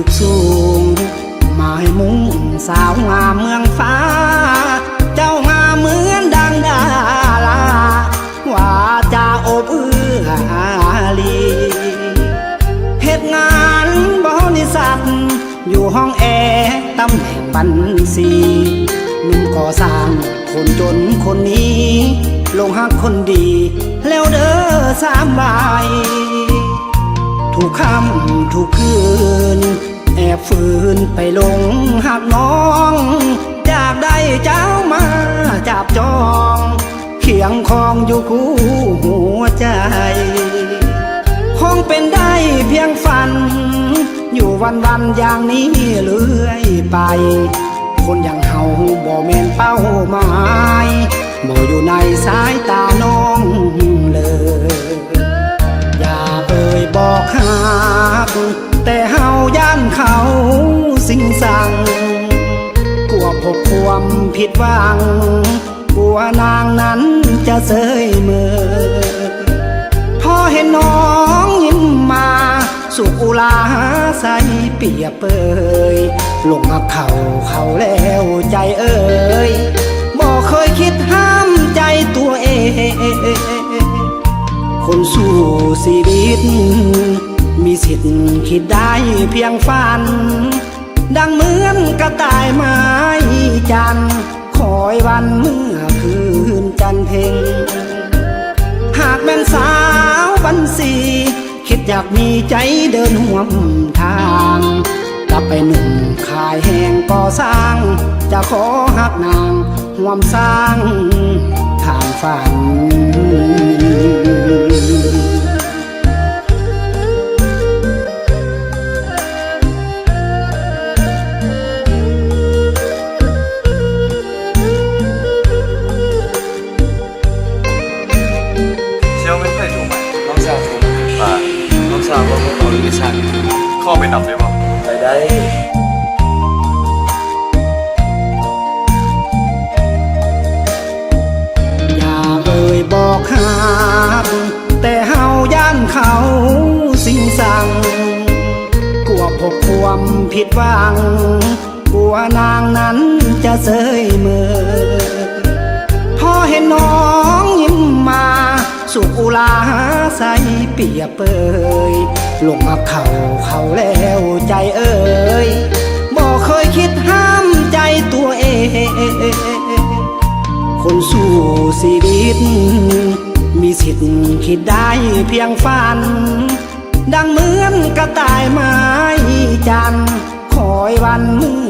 ตึกสูงหมายมุ่งสาวงามเมืองฟ้า เจ้ามาเหมือนดังดาราว่าจะอบเอื้ออารีเหตุงานบริษัท อยู่ห้องแอร์ตำแหน่งบัญชีหนุ่มก่อสร้างคนจนคนนี้ ลงหักคนดี แล้วเด้อสามใบ ทุกค่ำทุกคืน แอบฝืนไปลงหักน้องจากได้เจ้ามาจับจอง เขียงคองอยู่คู่หัวใจ คงเป็นได้เพียงฝัน อยู่วันวันอย่างนี้เรื่อยไป คนอย่างเฮาบ่แม่นเป้าหมายบ่อยู่ในสายตาน้องเลย หักแต่เฮาย่านเขาสิ่งสั่งกลัวพบความผิดหวังกลัวนางนั้นจะเสยเมือพอเห็นน้องยิ้มมา สุขอุลาใสเปียเปยลงมาเข่าเขาแล้วใจเอ่ยบอกเคยคิดห้ามใจตัวเองคนสู้ชีวิต สิทธิ์คิดได้เพียงฝัน ดังเหมือนกระต่ายไม้จันคอยวันเมื่อคืนจันเพ็ง หากแม่นสาวบันสี คิดอยากมีใจเดินห่วมทางกลับไปหนุ่มขายแห่งก่อสร้าง จะขอหักนางห่วมสร้างทางฝัน เข้าไปนำได้ปะไปได้อย่าเอ่ยบอกหักแต่เฮาย่านเขาสิ่งสั่งกลัวพบความผิดหวังกลัวนางนั้นจะเสยเมือพอเห็นน้องยิ้มมา สุขอุลาใส เปียเปยลงมาเข่าเขาแล้วใจเอ่ยบอกเคยคิดห้ามใจตัวเอง คนสู้ชีวิต มีสิทธิ์คิดได้เพียงฝัน ดังเหมือนกระต่ายไม้จันทร์คอยวันเมื่อ